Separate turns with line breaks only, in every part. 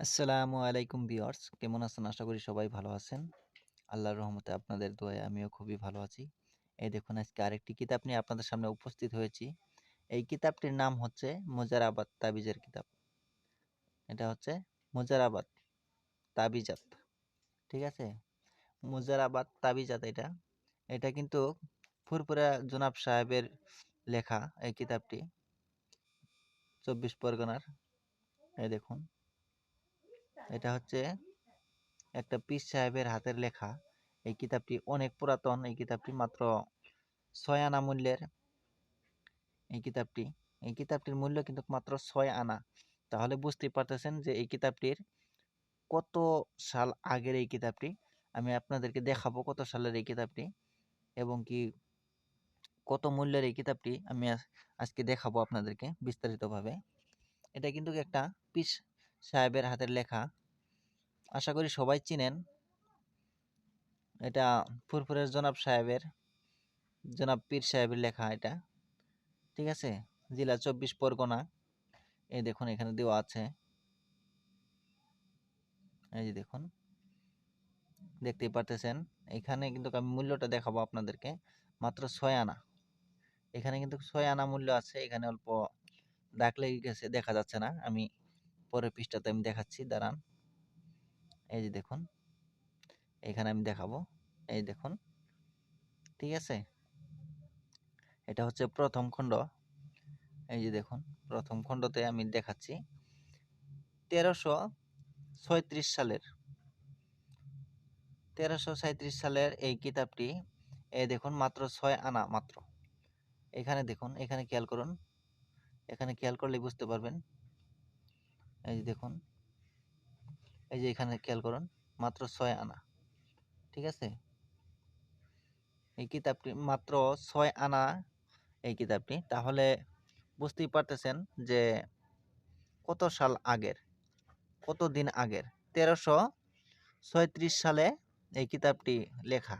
আসসালামু আলাইকুম ভিউয়ার্স। কেমন আছেন? আশা করি সবাই ভালো আছেন। আল্লাহর রহমতে আপনাদের দোয়ায় আমিও খুবই ভালো আছি। এই দেখুন, আজকে আরেকটি কিতাব নিয়ে আপনাদের সামনে উপস্থিত হয়েছি। এই কিতাবটির নাম হচ্ছে মুজারাবাদ তাবিজের কিতাব। এটা হচ্ছে মুজারাবাদ তাবিজাত। ঠিক আছে? মুজারাবাদ তাবিজাত এটা। এটা কিন্তু ফুরপুরা জনাব সাহেবের লেখা এই কিতাবটি। চব্বিশ পরগনার। এই দেখুন। এটা হচ্ছে একটা পীর সাহেবের হাতের লেখা। এই কিতাবটি অনেক পুরাতন, এই কিতাবটি মাত্র ছয় আনা মূল্যের। এই কিতাবটি, এই কিতাবটির মূল্য কিন্তু মাত্র ছয় আনা। তাহলে বুঝতেই পারতেছেন যে এই কিতাবটির কত সাল আগের এই কিতাবটি। আমি আপনাদেরকে দেখাবো কত সালের এই কিতাবটি এবং কি কত মূল্যের এই কিতাবটি আমি আজকে দেখাবো আপনাদেরকে বিস্তারিতভাবে। এটা কিন্তু একটা পিস সাহেবের হাতের লেখা। আশা করি সবাই চিনেন। এটা ফুরফুরের জনাব সাহেবের, জনাব পীর সাহেবের লেখা এটা। ঠিক আছে? জেলা চব্বিশ পরগনা। এই দেখুন, এখানে দেওয়া আছে। এই যে দেখুন, দেখতেই পারতেছেন। এখানে কিন্তু আমি মূল্যটা দেখাবো আপনাদেরকে। মাত্র ছয় আনা। এখানে কিন্তু ছয় আনা মূল্য আছে। এখানে অল্প দাগ লেগে গেছে, দেখা যাচ্ছে না। আমি পরের পৃষ্ঠাতে আমি দেখাচ্ছি, দাঁড়ান। এই যে দেখুন, এখানে আমি দেখাবো। এই দেখুন, ঠিক আছে? এটা হচ্ছে প্রথম খণ্ড। এই যে দেখুন, প্রথম খণ্ডতে আমি দেখাচ্ছি, তেরোশো ছয়ত্রিশ সালের, তেরোশো সাঁত্রিশ সালের এই কিতাবটি, এই দেখুন, মাত্র ছয় আনা মাত্র। এখানে দেখুন, এখানে খেয়াল করুন। এখানে খেয়াল করলে বুঝতে পারবেন। এই যে দেখুন, এই যে এখানে খেয়াল করুন, মাত্র ছয় আনা, ঠিক আছে? এই কিতাবটি, মাত্র ছয় আনা এই কিতাবটি। তাহলে বুঝতেই পারতেছেন যে কত সাল আগের, কত দিন আগের? তেরোশো ছয়ত্রিশ সালে এই কিতাবটি লেখা।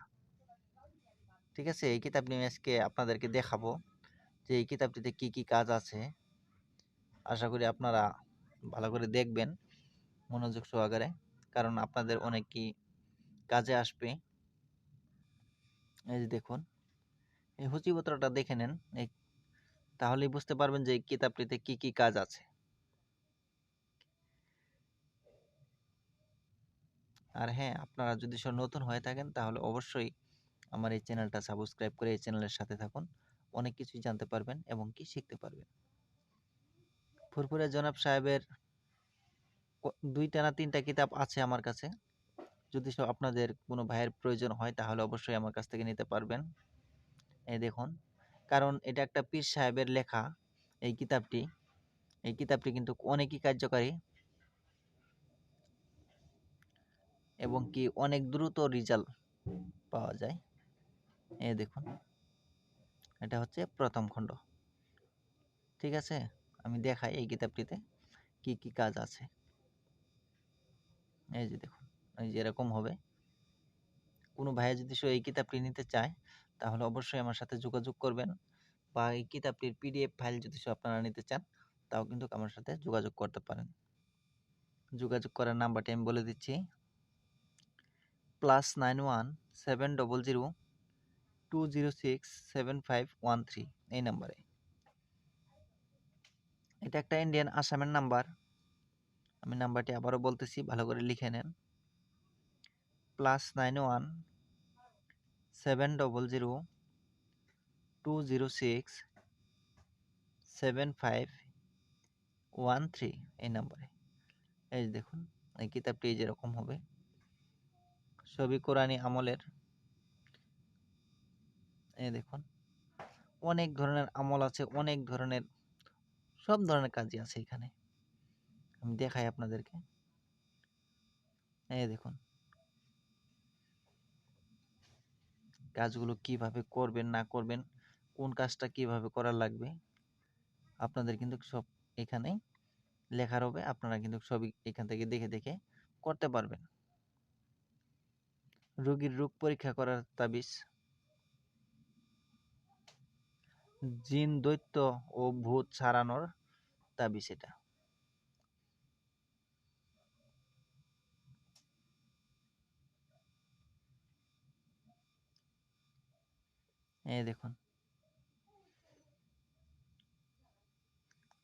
ঠিক আছে? এই কিতাবটি আমি আজকে আপনাদেরকে দেখাবো যে এই কিতাবটিতে কি কি কাজ আছে। আশা করি আপনারা ভালো করে দেখবেন মনোযোগ সহকারে, কারণ আপনাদের অনেক কি কাজে আসবে। এই যে দেখুন, এই সূচিপত্রটা দেখে নেন তাহলেই বুঝতে পারবেন যে কিতাবটিতে কি কি কাজ আছে। আর হ্যাঁ আপনারা যদি সব নতুন হয়ে থাকেন, তাহলে অবশ্যই আমার এই চ্যানেলটা সাবস্ক্রাইব করে এই চ্যানেলের সাথে থাকুন। অনেক কিছুই জানতে পারবেন এবং কি শিখতে পারবেন। ফুরফুরে জনাব সাহেবের দুইটা না তিনটা কিতাব আছে আমার কাছে। যদি সব আপনাদের কোনো ভাইয়ের প্রয়োজন হয়, তাহলে অবশ্যই আমার কাছ থেকে নিতে পারবেন। এই দেখুন, কারণ এটা একটা পীর সাহেবের লেখা, এই কিতাবটি। এই কিতাবটি কিন্তু অনেকই কার্যকারী এবং কি অনেক দ্রুত রেজাল্ট পাওয়া যায়। এই দেখুন, এটা হচ্ছে প্রথম খণ্ড। ঠিক আছে? আমি দেখাই এই কিতাবটিতে কি কি কাজ আছে। এই যে দেখুন, এই যে এরকম হবে। কোনো ভাইয়া যদি এই কিতাবটি নিতে চায়, তাহলে অবশ্যই আমার সাথে যোগাযোগ করবেন বা এই কিতাবটির পিডিএফ ফাইল যদি আপনারা নিতে চান, তাও কিন্তু আমার সাথে যোগাযোগ করতে পারেন। যোগাযোগ করার নাম্বারটি আমি বলে দিচ্ছি। Plus nine one seven double zero two zero six seven five one three এই নাম্বারে। এটা একটা ইন্ডিয়ান আসামের নাম্বার আমি নাম্বারটি আবারও বলতেছি, ভালো করে লিখে নেন। Plus nine one seven double zero two zero six seven five one three এই নাম্বারে এই দেখুন, এই কিতাবটি যেরকম হবে। সবই কোরআনী আমলের। এই দেখুন, অনেক ধরনের আমল আছে, অনেক ধরনের সব ধরনের কাজই আছে এখানে। আমি দেখাই আপনাদেরকে। এই দেখুন। কাজগুলো কীভাবে করবেন, না করবেন, কোন কাজটা কীভাবে করা লাগবে, আপনাদের কিন্তু সব এখানে লেখার হবে। আপনারা কিন্তু সবই এখান থেকে দেখে দেখে করতে পারবেন। রোগীর রোগ পরীক্ষা করার তাবিজ। জিন, দৈত্য ও ভূত ছাড়ানোর দাবি সেটা। এই দেখুন।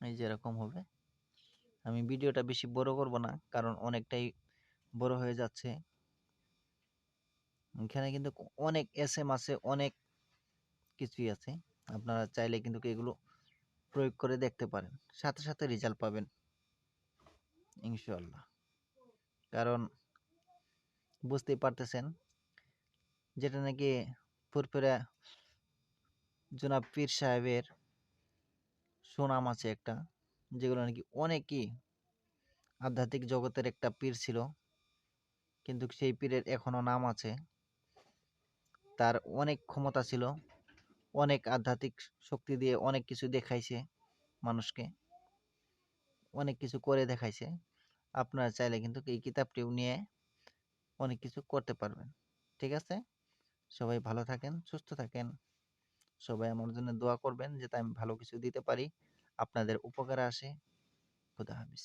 এই যে এরকম হবে। আমি ভিডিওটা বেশি বড় করব না, কারণ অনেকটাই বড় হয়ে যাচ্ছে। এখানে কিন্তু অনেক এস এম আছে, অনেক কিছুই আছে। আপনারা চাইলে কিন্তু এগুলো প্রয়োগ করে দেখতে পারেন। সাথে সাথে রেজাল্ট পাবেন। ইনশাল্লাহ কারণ বুঝতেই পারতেছেন যেটা নাকি ফুরফুরা জনাব পীর সাহেবের সুনাম আছে একটা, যেগুলো নাকি অনেকই আধ্যাত্মিক জগতের একটা পীর ছিল, কিন্তু সেই পীরের এখনও নাম আছে। তার অনেক ক্ষমতা ছিল। অনেক আধ্যাত্মিক শক্তি দিয়ে অনেক কিছু দেখাইছে মানুষকে। অনেক কিছু করে দেখাইছে। আপনারা চাইলে কিন্তু এই কিতাবটিও নিয়ে অনেক কিছু করতে পারবেন। ঠিক আছে? সবাই ভালো থাকেন, সুস্থ থাকেন। সবাই আমার জন্য দোয়া করবেন যাতে আমি ভালো কিছু দিতে পারি। আপনাদের উপকারে আসে। খুদা হাফিজ।